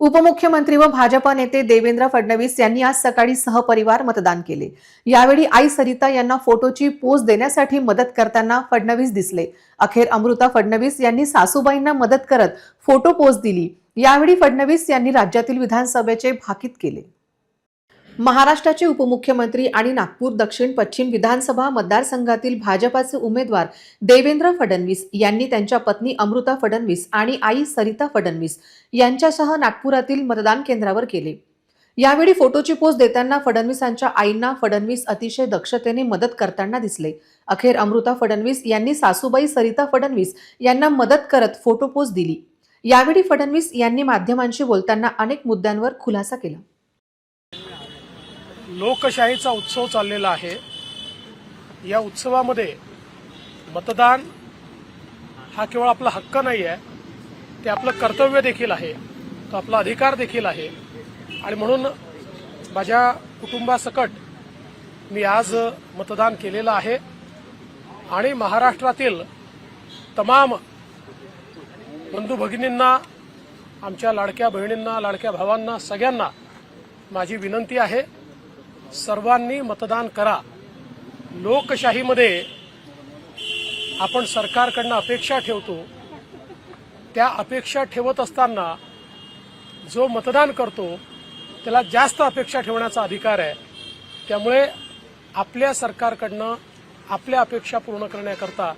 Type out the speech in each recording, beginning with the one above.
उपमुख्यमंत्री व भाजप नेते देवेंद्र फडणवीस यांनी आज सकाळी सहपरिवार मतदान केले. यावेळी आई सरिता यांना फोटोची पोज देण्यासाठी मदत करताना फडणवीस दिसले. अखेर अमृता फडणवीस यांनी सासूबाईंना मदत करत फोटो पोज दिली. यावेळी फडणवीस यांनी राज्यातील विधानसभेचे भाकीत केले. महाराष्ट्राचे उपमुख्यमंत्री आणि नागपूर दक्षिण पश्चिम विधानसभा मतदारसंघातील भाजपाचे उमेदवार देवेंद्र फडणवीस यांनी त्यांच्या पत्नी अमृता फडणवीस आणि आई सरिता फडणवीस यांच्यासह नागपुरातील मतदान केंद्रावर केले. यावेळी फोटोची पोस्ट देताना फडणवीसांच्या आईंना फडणवीस अतिशय दक्षतेने मदत करताना दिसले. अखेर अमृता फडणवीस यांनी सासूबाई सरिता फडणवीस यांना मदत करत फोटो पोस्ट दिली. यावेळी फडणवीस यांनी माध्यमांशी बोलताना अनेक मुद्द्यांवर खुलासा केला. लोकशाहीचा उत्सव चाललेला आहे. या उत्सवामध्ये मतदान हा केवळ आपला हक्क नाही आहे ते आपलं कर्तव्य देखील आहे तो आपला अधिकार देखील आहे. आणि म्हणून माझ्या कुटुंबासकट मी आज मतदान केलेलं आहे. आणि महाराष्ट्रातील तमाम बंधू भगिनींना आमच्या लाडक्या बहिणींना लाडक्या भावांना सगळ्यांना माझी विनंती आहे. सर्वांनी मतदान करा. लोकशाहीमध्ये आपण सरकारकडनं अपेक्षा ठेवतो. त्या अपेक्षा ठेवत असताना जो मतदान करतो त्याला जास्त अपेक्षा ठेवण्याचा अधिकार आहे. त्यामुळे आपल्या सरकारकडनं आपल्या अपेक्षा पूर्ण करण्याकरता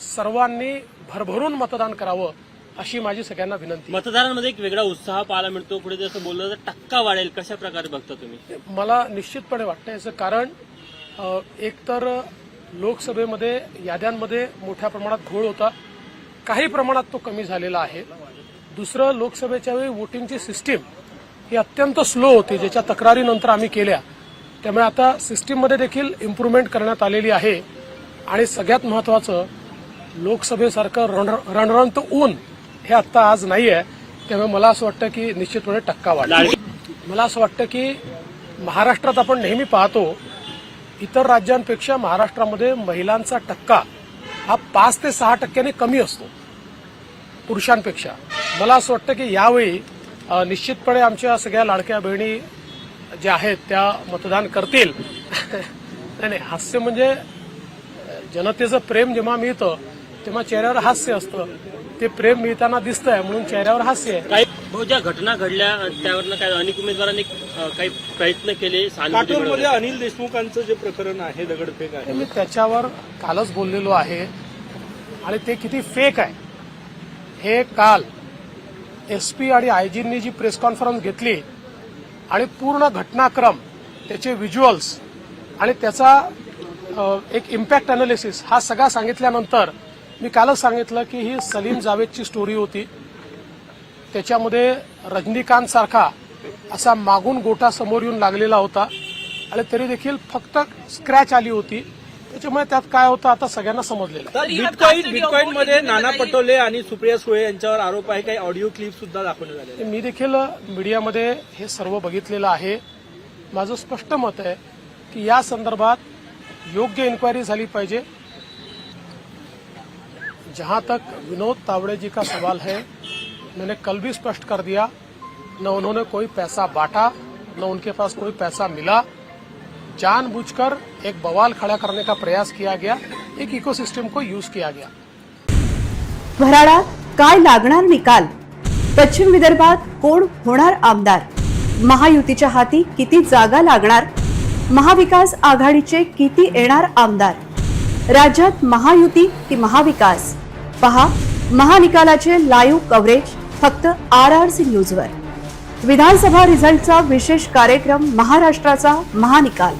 सर्वांनी भरभरून मतदान करावं. अशी माझी सगळ्यांना विनंती. मतदारांमध्ये एक वेगळा उत्साह पाहायला मिळतो. पुढे जसं बोललं तर टक्का वाढेल. कशा प्रकारे बघता तुम्ही? मला निश्चितपणे वाटतं याचं कारण एकतर लोकसभेमध्ये याद्यांमध्ये मोठ्या प्रमाणात घोळ होता. काही प्रमाणात तो कमी झालेला आहे. दुसरं लोकसभेच्या वेळी वोटिंगची सिस्टीम ही अत्यंत स्लो होती. ज्याच्या तक्रारीनंतर आम्ही केल्या. त्यामुळे आता सिस्टीममध्ये देखील इम्प्रूव्हमेंट करण्यात आलेली आहे. आणि सगळ्यात महत्त्वाचं लोकसभेसारखं रण रणरणत ऊन हे आत्ता आज नाही आहे त्यामुळे मला असं वाटतं की निश्चितपणे टक्का वाढेल. मला असं वाटतं की महाराष्ट्रात आपण नेहमी पाहतो इतर राज्यांपेक्षा महाराष्ट्रामध्ये महिलांचा टक्का हा पाच ते सहा टक्क्यांनी कमी असतो. पुरुषांपेक्षा. मला असं वाटतं की यावेळी निश्चितपणे आमच्या सगळ्या लाडक्या बहिणी ज्या आहेत त्या मतदान करतील. नाही नाही हास्य म्हणजे जनतेचं प्रेम जेव्हा मिळतं तेव्हा चेहऱ्यावर हास्य असतं. ते प्रेम मिळताना दिसतंय म्हणून चेहऱ्यावर हास्य आहे. काही भाऊ, ज्या घटना घडल्या त्यावरनं काय अनेक उमेदवारांनी अं, काही प्रयत्न केले सहानुभूती काटोलमध्ये. अनिल देशमुखांचं जे प्रकरण आहे दगडफेक आहे. मी त्याच्यावर कालच बोललेलो आहे. आणि ते किती फेक आहे. हे काल एस पी आणि आयजींनी जी प्रेस कॉन्फरन्स घेतली आणि पूर्ण घटनाक्रम त्याचे व्हिज्युअल्स आणि त्याचा अ, एक इम्पॅक्ट अनालिसिस हा सगळा सांगितल्यानंतर मी कालच सांगितलं की ही सलीम जावेदची स्टोरी होती. त्याच्यामध्ये रजनीकांत सारखा असा मागून गोटा समोर येऊन लागलेला होता. आणि तरी देखील फक्त स्क्रॅच आली होती. त्याच्यामुळे त्यात काय होतं आता सगळ्यांना समजलेलं. बिटकॉईन बिटकॉईन मध्ये नाना पटोले आणि सुप्रिया सुळे यांच्यावर आरोप आहे. काही ऑडिओ क्लिप सुद्धा दाखवण्यात आले ते मी देखील मीडियामध्ये हे सर्व बघितलेलं आहे. माझं स्पष्ट मत आहे की या संदर्भात योग्य इन्क्वायरी झाली पाहिजे. जहां तक विनोद तावड़े जी का सवाल है मैंने कल भी स्पष्ट कर दिया न उन्होंने कोई पैसा बांटा न उनके पास कोई पैसा मिला। जानबूझकर एक बवाल खड़ा करने का प्रयास किया गया एक इकोसिस्टम को यूज किया गया। भराडा काय लागणार निकाल? पश्चिम विदर्भात कोण होणार आमदार? महायुतीच्या हाती किती जागा लागणार? महाविकास आघाडीचे किती येणार आमदार? राज्यात महायुती की महाविकास? पहा महानिकालाचे लाईव्ह कव्हरेज फक्त आर आर सी न्यूजवर विधानसभा रिझल्टचा विशेष कार्यक्रम महाराष्ट्राचा महानिकाल.